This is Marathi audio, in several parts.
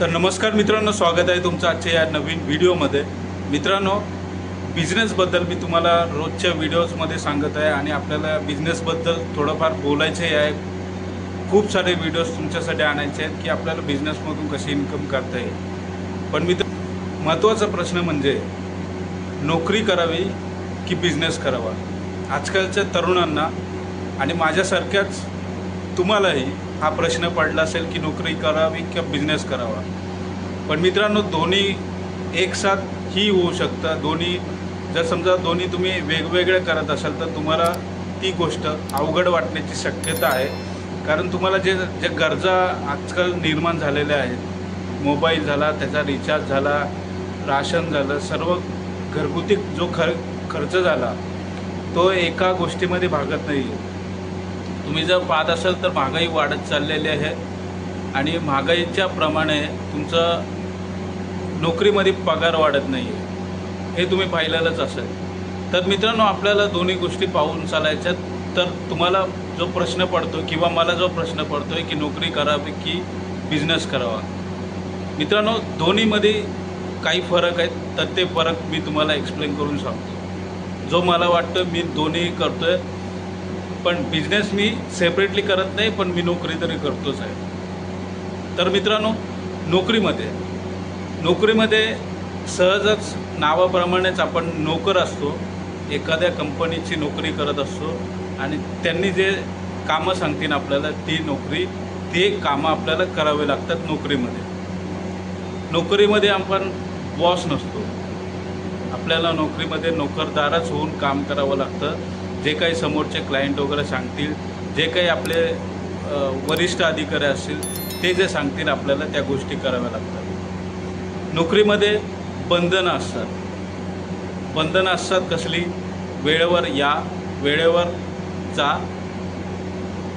तर नमस्कार मित्रांनो स्वागत आहे तुमचं आजच्या या नवीन व्हिडिओमध्ये. मित्रांनो बिझनेसबद्दल मी तुम्हाला रोजच्या व्हिडिओजमध्ये सांगत आहे आणि आपल्याला बिझनेसबद्दल थोडंफार बोलायचे आहे. खूप सारे व्हिडिओज तुमच्यासाठी आणायचे आहेत की आपल्याला बिझनेसमधून कशी इन्कम करता येईल. पण मित्र महत्त्वाचा प्रश्न म्हणजे नोकरी करावी की बिझनेस करावा? आजकालच्या तरुणांना आणि माझ्यासारख्याच तुम्हालाही हा प्रश्न पडला असेल की नोकरी करावी किंवा बिझनेस करावा. पण मित्रांनो दोन्ही एकसाथ ही होऊ शकतं. दोन्ही जर समजा दोन्ही तुम्ही वेगवेगळे करत असाल तर तुम्हाला ती गोष्ट अवघड वाटण्याची शक्यता आहे. कारण तुम्हाला जे जे गरजा आजकाल निर्माण झालेल्या आहेत मोबाईल झाला त्याचा रिचार्ज झाला राशन झालं सर्व घरगुती जो खर खर्च झाला तो एका गोष्टीमध्ये भागत नाही आहे तुम्ही जर पाहत असाल तर महागाई वाढत चाललेली आहे. आणि महागाईच्या प्रमाणे तुमचं नोकरीमध्ये पगार वाढत नाही आहे हे तुम्ही पाहिलेलंच असेल. तर मित्रांनो आपल्याला दोन्ही गोष्टी पाहून चालायच्या तर तुम्हाला जो प्रश्न पडतो किंवा मला जो प्रश्न पडतो आहे की नोकरी करावी की बिझनेस करावा. मित्रांनो दोन्हीमध्ये काही फरक आहेत तर ते फरक मी तुम्हाला एक्सप्लेन करून सांगतो. जो मला वाटतं मी दोन्ही करतो आहे पण बिझनेस मी सेपरेटली करत नाही पण मी नोकरी तरी करतोच आहे. तर मित्रांनो नोकरीमध्ये नोकरीमध्ये सहजच नावाप्रमाणेच आपण नोकर असतो एखाद्या कंपनीची नोकरी करत असतो आणि त्यांनी जे कामं सांगतील आपल्याला ती नोकरी ते कामं आपल्याला करावे लागतात नोकरीमध्ये. नोकरीमध्ये आपण बॉस नसतो. आपल्याला नोकरीमध्ये नोकरदारच होऊन काम करावं लागतं. जे काही समोरचे क्लायंट वगैरे सांगतील जे काही आपले वरिष्ठ अधिकारी असतील ते जे सांगतील आपल्याला त्या गोष्टी कराव्या लागतात. नोकरीमध्ये बंधनं असतात. बंधनं असतात कसली? वेळेवर या वेळेवर जा.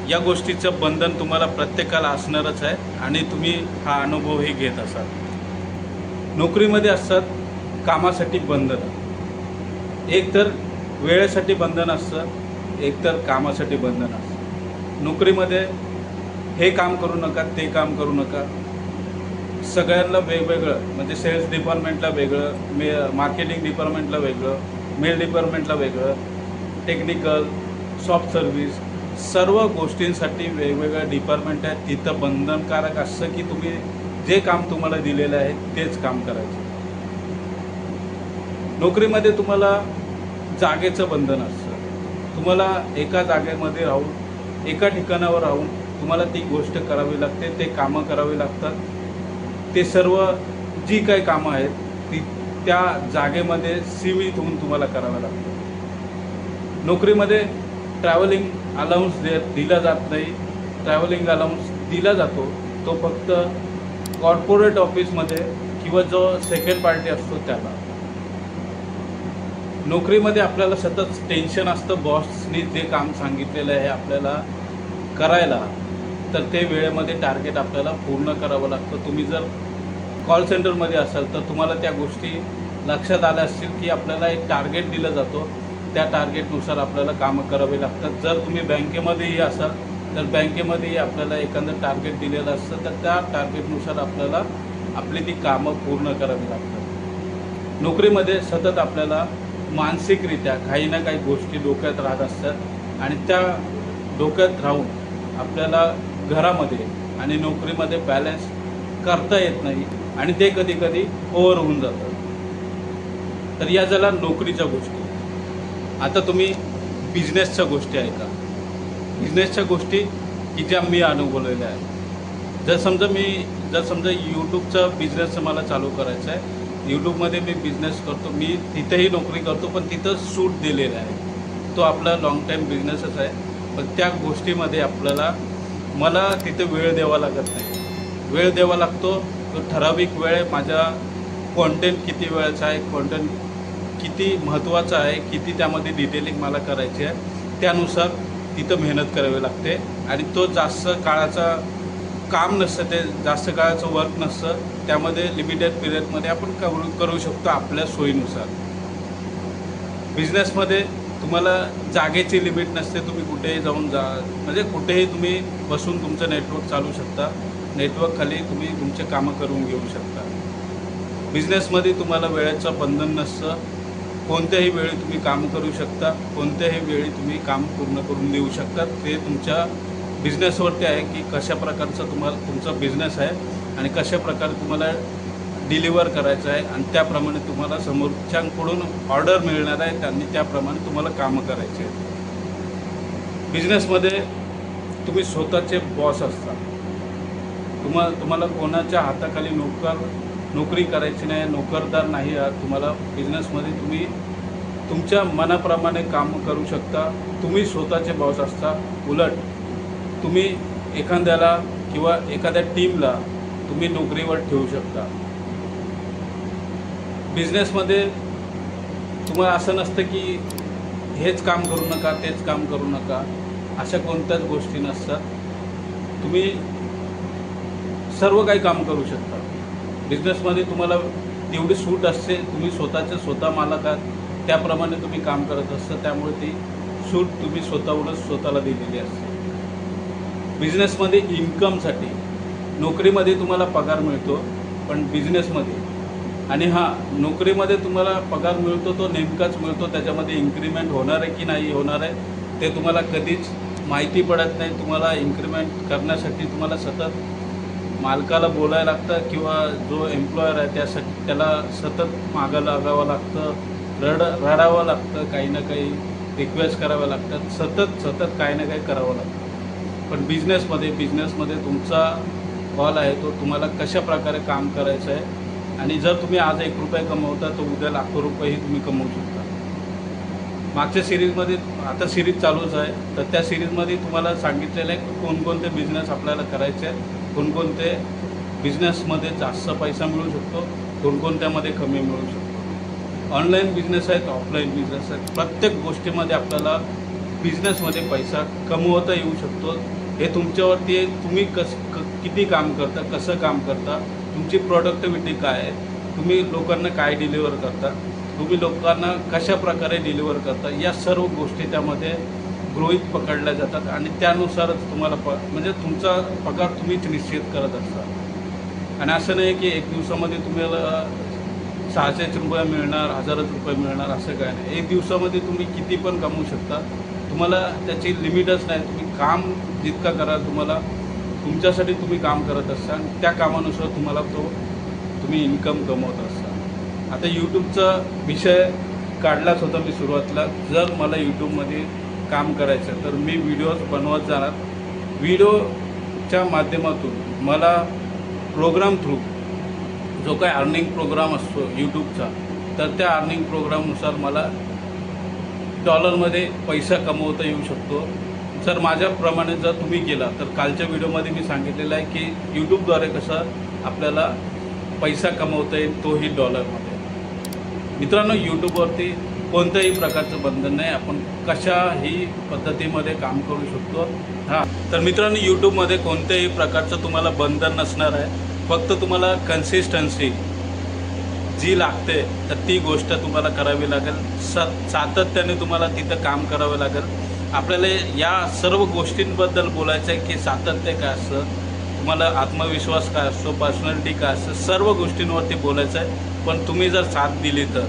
या गोष्टीचं बंधन तुम्हाला प्रत्येकाला असणारच आहे आणि तुम्ही हा अनुभवही घेत असाल. नोकरीमध्ये असतात कामासाठी बंधनं. एक तर वेळेसाठी बंधन असतं एकतर कामासाठी बंधन असतं. नोकरीमध्ये हे काम करू नका ते काम करू नका. सगळ्यांना वेगवेगळं म्हणजे सेल्स डिपार्टमेंटला वेगळं मे मार्केटिंग डिपार्टमेंटला वेगळं मेल डिपार्टमेंटला वेगळं टेक्निकल सॉफ्ट सर्व्हिस सर्व गोष्टींसाठी वेगवेगळ्या डिपार्टमेंट आहेत. तिथं बंधनकारक असतं की तुम्ही जे काम तुम्हाला दिलेलं आहे तेच काम करायचं. नोकरीमध्ये तुम्हाला जागेचं बंधन असतं. तुम्हाला एका जागेमध्ये राहून एका ठिकाणावर राहून तुम्हाला ती गोष्ट करावी लागते ते कामं करावी लागतात. ते सर्व जी काही कामं आहेत ती त्या जागेमध्ये सीमित होऊन तुम्हाला करावं लागतं नोकरीमध्ये ट्रॅव्हलिंग अलाउन्स दे दिला जात नाही. ट्रॅव्हलिंग अलाउन्स दिला जातो. तो फक्त कॉर्पोरेट ऑफिसमध्ये किंवा जो सेकंड पार्टी असतो त्याला. नोकरीमध्ये आपल्याला सतत टेन्शन असतं बॉसनी जे काम सांगितलेलं आहे आपल्याला करायला तर ते वेळेमध्ये टार्गेट आपल्याला पूर्ण करावं लागतं. तुम्ही जर कॉल सेंटरमध्ये असाल तर तुम्हाला त्या गोष्टी लक्षात आल्या असतील की आपल्याला एक टार्गेट दिलं जातो. त्या टार्गेटनुसार आपल्याला कामं करावी लागतात. जर तुम्ही बँकेमध्येही असाल तर बँकेमध्येही आपल्याला एखादं टार्गेट दिलेलं असतं तर त्या टार्गेटनुसार आपल्याला आपली ती कामं पूर्ण करावी लागतात. नोकरीमध्ये सतत आपल्याला मानसिकरित्या काही ना काही गोष्टी डोक्यात राहत असतात आणि त्या डोक्यात राहून आपल्याला घरामध्ये आणि नोकरीमध्ये बॅलन्स करता येत नाही आणि ते कधी कधी ओव्हर होऊन जातं. तर या झाल्या नोकरीच्या गोष्टी. आता तुम्ही बिझनेसच्या गोष्टी ऐका. बिझनेसच्या गोष्टी की ज्या मी अनुभवलेल्या आहेत. जर समजा मी जर समजा यूट्यूबचा बिझनेस मला चालू करायचा आहे यूट्यूबमध्ये मी बिझनेस करतो. मी तिथेही नोकरी करतो पण तिथं सूट दिलेलं आहे. तो आपला लाँग टाईम बिझनेसच आहे. पण त्या गोष्टीमध्ये आपल्याला मला तिथं वेळ द्यावा लागत नाही. वेळ द्यावा लागतो. तो ठराविक वेळ माझ्या कॉन्टेंट किती वेळाचा आहे कॉन्टेंट किती महत्त्वाचा आहे किती त्यामध्ये डिटेलिंग मला करायची आहे त्यानुसार तिथं मेहनत करावी लागते. आणि तो जास्त काळाचा काम नसतं ते जास्त काळाचं वर्क नसतं. त्यामध्ये लिमिटेड पिरियडमध्ये आपण करू करू शकतो आपल्या सोयीनुसार. बिझनेसमध्ये तुम्हाला जागेची लिमिट नसते तुम्ही कुठेही जाऊन जा म्हणजे कुठेही तुम्ही बसून तुमचं नेटवर्क चालू शकता. नेटवर्कखाली तुम्ही तुमचे कामं करून घेऊ शकता. बिझनेसमध्ये तुम्हाला वेळेचं बंधन नसतं. कोणत्याही वेळी तुम्ही काम करू शकता कोणत्याही वेळी तुम्ही काम पूर्ण करून देऊ शकता. ते तुमच्या बिझनेसवरती आहे की कशा प्रकारचं तुम्हाला तुमचा बिझनेस आहे. आणि कशा प्रकारे तुम्हाला डिलिव्हर करायचं आहे आणि त्याप्रमाणे तुम्हाला समोरच्यांकडून ऑर्डर मिळणार आहे त्यांनी त्याप्रमाणे तुम्हाला कामं करायचे आहेत. बिझनेसमध्ये तुम्ही स्वतःचे बॉस असता. तुम्हा तुम्हाला कोणाच्या हाताखाली नोकर नोकरी करायची नाही नोकरदार नाही आहात तुम्हाला बिझनेसमध्ये तुम्ही तुमच्या मनाप्रमाणे काम करू शकता. तुम्ही स्वतःचे बॉस असता. उलट तुम्ही एखाद्याला किंवा एखाद्या टीमला तुम्ही नोकरीवर ठेवू शकता. बिझनेसमध्ये तुम्हाला असं नसतं की हेच काम करू नका तेच काम करू नका अशा कोणत्याच गोष्टी नसतात. तुम्ही सर्व काही काम करू शकता. बिझनेसमध्ये तुम्हाला तेवढी सूट असते तुम्ही स्वतःचे स्वतः मालक आहात त्याप्रमाणे तुम्ही काम करत असता त्यामुळे ती सूट तुम्ही स्वतःहूनच स्वतःला दिलेली असते. बिझनेसमध्ये इन्कमसाठी नोकरीमध्ये तुम्हाला पगार मिळतो पण बिझनेसमध्ये. आणि हां नोकरीमध्ये तुम्हाला पगार मिळतो तो नेमकाच मिळतो त्याच्यामध्ये इन्क्रीमेंट होणार आहे की नाही होणार आहे ते तुम्हाला कधीच माहिती पडत नाही. तुम्हाला इन्क्रीमेंट करण्यासाठी तुम्हाला सतत मालकाला बोलायला लागतं किंवा जो एम्प्लॉयर आहे त्यासाठी त्याला सतत मागं लागावं लागतं रड रडावं लागतं काही ना काही रिक्वेस्ट कराव्या लागतात सतत सतत काही ना काही करावं लागतं. पण बिझनेसमध्ये बिझनेसमध्ये तुमचा कॉल आहे तो तुम्हाला कशा प्रकारे काम करायचं आहे? आणि जर तुम्ही आज एक रुपये कमवता तर उद्या लाखो रुपयेही तुम्ही कमवू शकता. मागच्या सिरीजमध्ये आता सिरीज चालूच आहे तर त्या सिरीजमध्ये तुम्हाला सांगितलेलं आहे की कोणकोणते बिझनेस आपल्याला करायचे आहेत कोणकोणते बिझनेसमध्ये जास्त पैसा मिळू शकतो कोणकोणत्यामध्ये कमी मिळू शकतो. ऑनलाईन बिझनेस आहेत ऑफलाईन बिझनेस आहेत. प्रत्येक गोष्टीमध्ये आपल्याला बिझनेसमध्ये पैसा कमवता येऊ शकतो. हे तुमच्यावरती तुम्ही कसं किती काम करता कसं काम करता तुमची प्रोडक्टिव्हिटी काय आहे तुम्ही लोकांना काय डिलिव्हर करता तुम्ही लोकांना कशा प्रकारे डिलिव्हर करता या सर्व गोष्टी त्यामध्ये गृहित पकडल्या जातात आणि त्यानुसारच तुम्हाला प म्हणजे तुमचा पगार तुम्हीच निश्चित करत असता. आणि असं नाही की एक दिवसामध्ये तुम्हाला सहाशेच रुपये मिळणार हजारच रुपये मिळणार असं काय नाही. एक दिवसामध्ये तुम्ही किती पण कमवू शकता तुम्हाला त्याची लिमिटच नाही. तुम्ही काम जितका करा तुम्हाला तुमच्यासाठी तुम्ही काम करत असाल आणि त्या कामानुसार तुम्हाला तो तुम्ही इन्कम कमवत असाल आता यूट्यूबचा विषय काढलाच होता मी सुरुवातीला. जर मला यूट्यूबमध्ये काम करायचं तर मी व्हिडिओज बनवत जाणार. व्हिडिओच्या माध्यमातून मला प्रोग्राम थ्रू जो काय अर्निंग प्रोग्राम असतो यूट्यूबचा तर त्या अर्निंग प्रोग्रामनुसार मला डॉलरमध्ये पैसा कमवता येऊ शकतो. जर माझ्याप्रमाणे जर तुम्ही केला तर कालच्या व्हिडिओमध्ये मी सांगितलेलं आहे की यूट्यूबद्वारे कसं आपल्याला पैसा कमवता येईल तोही डॉलरमध्ये मित्रांनो यूट्यूबवरती कोणत्याही प्रकारचं बंधन नाही. आपण कशाही पद्धतीमध्ये काम करू शकतो. हां. तर मित्रांनो यूट्यूबमध्ये कोणत्याही प्रकारचं तुम्हाला बंधन नसणार आहे. फक्त तुम्हाला कन्सिस्टन्सी जी लागते तर ती गोष्ट तुम्हाला करावी लागेल. स सातत्याने तुम्हाला तिथं काम करावं लागेल. आपल्याला या सर्व गोष्टींबद्दल बोलायचं आहे की सातत्य काय असतं तुम्हाला आत्मविश्वास काय असतो पर्सनॅलिटी काय असतं सर्व गोष्टींवरती बोलायचं आहे पण तुम्ही जर साथ दिली तर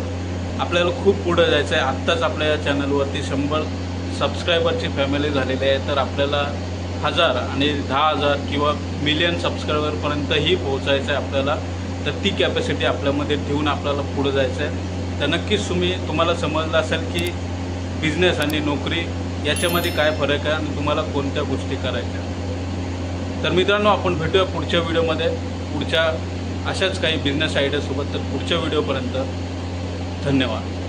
आपल्याला खूप पुढं जायचं आहे आत्ताच आपल्या या चॅनलवरती शंभर सबस्क्रायबरची फॅमिली झालेली आहे तर आपल्याला हजार आणि दहा हजार किंवा मिलियन सबस्क्रायबरपर्यंतही पोहोचायचं आहे आपल्याला. तर ती कॅपॅसिटी आपल्यामध्ये ठेवून आपल्याला पुढं जायचं आहे तर नक्कीच तुम्ही तुम्हाला समजलं असेल की बिझनेस आणि नोकरी याच्यामध्ये काय फरक आहे आणि तुम्हाला कोणत्या गोष्टी करायच्या तर मित्रांनो आपण भेटूया पुढच्या व्हिडिओमध्ये. पुढच्या अशाच काही बिझनेस आयडियासोबत तर पुढच्या व्हिडिओपर्यंत धन्यवाद.